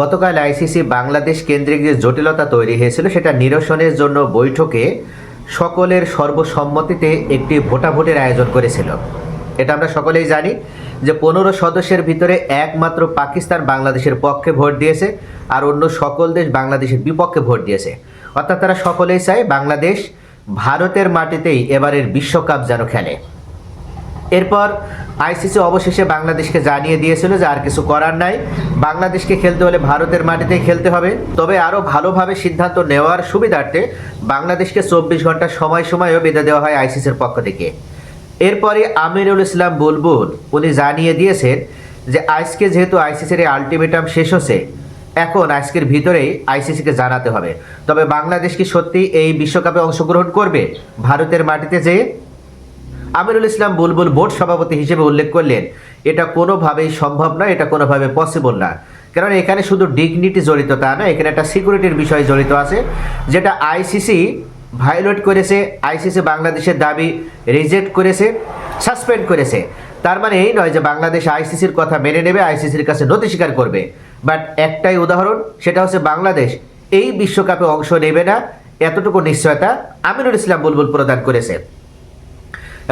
গতকাল আইসিসি বাংলাদেশ কেন্দ্রিক যে জটিলতা তৈরি হয়েছিল। সেটা নিরসনের জন্য বৈঠকে সকলের সর্বসম্মতিতে একটি ভোটাভুটির আয়োজন করেছিল। এটা আমরা সকলেই জানি যে পনেরো সদস্যের ভিতরে একমাত্র পাকিস্তান বাংলাদেশের পক্ষে ভোট দিয়েছে আর অন্য সকল দেশ বাংলাদেশের বিপক্ষে ভোট দিয়েছে। অর্থাৎ তারা সকলেই চায় বাংলাদেশ ভারতের মাটিতেই এবারের বিশ্বকাপ যেন খেলে। এরপর আইসিসি অবশেষে বাংলাদেশকে জানিয়ে দিয়েছিল যে আর কিছু করার নাই। বাংলাদেশকে খেলতে হলে ভারতের মাটিতেই খেলতে হবে। তবে আরও ভালোভাবে সিদ্ধান্ত নেওয়ার সুবিধার্থে বাংলাদেশকে চব্বিশ ঘণ্টা সময় সময়ও বেঁধে দেওয়া হয় আইসিসির পক্ষ থেকে। এরপরে আমিরুল ইসলাম বুলবুল, উনি জানিয়ে দিয়েছেন যে আজকে যেহেতু আইসিসির এই আলটিমেটাম শেষ হচ্ছে, এখন আজকের ভিতরেই আইসিসিকে জানাতে হবে। তবে বাংলাদেশ কি সত্যি এই বিশ্বকাপে অংশগ্রহণ করবে? ভারতের মাটিতে যেয়ে আমিরুল ইসলাম বুলবুল বোর্ড সভাপতি হিসেবে উল্লেখ করলেন, এটা কোনোভাবেই সম্ভব নয়, এটা কোনোভাবে পসিবল না। কারণ এখানে শুধু ডিগনিটি জড়িত তা না এখানে একটা সিকিউরিটির বিষয় জড়িত আছে, যেটা আইসিসি ভায়োলেট করেছে আইসিসি বাংলাদেশের দাবি রিজেক্ট করেছে সাসপেন্ড করেছে। তার মানে এই নয় যে বাংলাদেশ আইসিসির কথা মেনে নেবে আইসিসির কাছে নথি স্বীকার করবে। বাট একটাই উদাহরণ, সেটা হচ্ছে বাংলাদেশ এই বিশ্বকাপে অংশ নেবে না, এতটুকু নিশ্চয়তা আমিরুল ইসলাম বুলবুল প্রদান করেছে।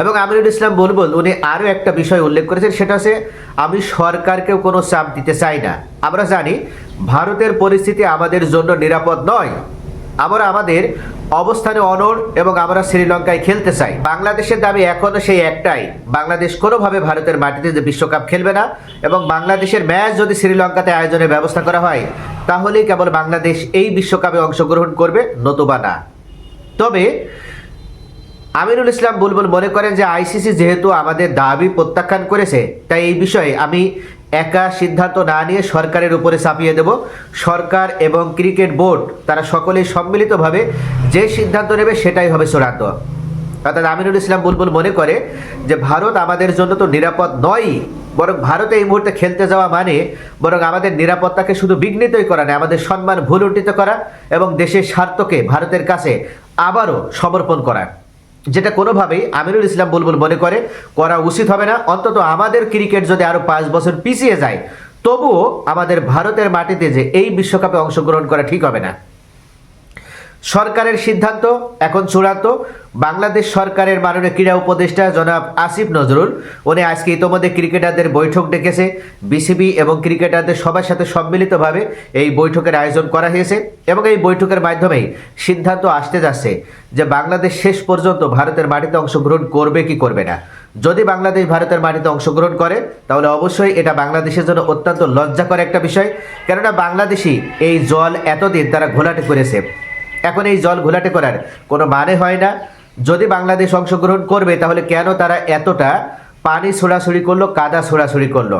এবং আমিরুল ইসলাম বুলবুল, উনি আরও একটা বিষয় উল্লেখ করেছেন, সেটা হচ্ছে, আমি সরকারকেও কোনো চাপ দিতে চাই না। আমরা জানি, ভারতের পরিস্থিতি আমাদের জন্য নিরাপদ নয়। আমরা আমাদের অবস্থানে অনড় এবং আমরা শ্রীলঙ্কায় খেলতে চাই। বাংলাদেশের দাবি এখনও সেই একটাই। বাংলাদেশ কোনোভাবে ভারতের মাটিতে যে বিশ্বকাপ খেলবে না এবং বাংলাদেশের ম্যাচ যদি শ্রীলঙ্কাতে আয়োজনের ব্যবস্থা করা হয়, তাহলেই কেবল বাংলাদেশ এই বিশ্বকাপে অংশগ্রহণ করবে, নতুবা না। তবে আমিরুল ইসলাম বুলবুল মনে করেন যে আইসিসি যেহেতু আমাদের দাবি প্রত্যাখ্যান করেছে, তাই এই বিষয়ে আমি একা সিদ্ধান্ত না নিয়ে সরকারের উপরে চাপিয়ে দেব। সরকার এবং ক্রিকেট বোর্ড, তারা সকলেই সম্মিলিতভাবে যে সিদ্ধান্ত নেবে সেটাই হবে চূড়ান্ত। অর্থাৎ আমিরুল ইসলাম বুলবুল মনে করে যে ভারত আমাদের জন্য তো নিরাপদ নয় বরং ভারতে এই মুহূর্তে খেলতে যাওয়া মানে বরং আমাদের নিরাপত্তাকে শুধু বিঘ্নিতই করা নয়, আমাদের সম্মান ভুলুণ্ঠিত করা এবং দেশের স্বার্থকে ভারতের কাছে আবারও সমর্পণ করা। যেটা কোনোভাবেই আমিরুল ইসলাম বলবুল মনে করে করা উচিত হবে না। অন্তত আমাদের ক্রিকেট যদি আরও পাঁচ বছর পিছিয়ে যায়, তবুও আমাদের ভারতের মাটিতে যে এই বিশ্বকাপে অংশগ্রহণ করা ঠিক হবে না। সরকারের সিদ্ধান্ত, এখন চূড়ান্ত। বাংলাদেশ সরকারের মাননীয় ক্রীড়া উপদেষ্টা জনাব আসিফ নজরুল, উনি আজকে ইতোমধ্যে ক্রিকেটারদের বৈঠক ডেকেছে। বিসিবি এবং ক্রিকেটারদের সবার সাথে সম্মিলিতভাবে এই বৈঠকের আয়োজন করা হয়েছে এবং এই বৈঠকের মাধ্যমেই সিদ্ধান্ত আসতে যাচ্ছে যে বাংলাদেশ শেষ পর্যন্ত ভারতের মাটিতে অংশগ্রহণ করবে কি করবে না। যদি বাংলাদেশ ভারতের মাটিতে অংশগ্রহণ করে, তাহলে অবশ্যই এটা বাংলাদেশের জন্য অত্যন্ত লজ্জাকর একটা বিষয়। কেননা বাংলাদেশি এই জল এতদিন তারা ঘোলাটে করেছে। এখন এই জল ঘোলাটে করার কোনো মানে হয় না। যদি বাংলাদেশ অংশগ্রহণ করবে, তাহলে কেন তারা এতটা পানি ছোড়াছড়ি করল, কাদা ছোড়াছড়ি করল?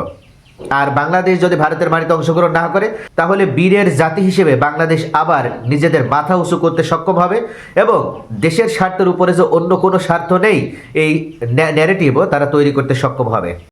আর বাংলাদেশ যদি ভারতের মাটিতে অংশগ্রহণ না করে, তাহলে বীরের জাতি হিসেবে বাংলাদেশ আবার নিজেদের মাথা উঁচু করতে সক্ষম হবে এবং দেশের স্বার্থের উপরে যে অন্য কোনো স্বার্থ নেই, এই ন্যারেটিভও তারা তৈরি করতে সক্ষম হবে।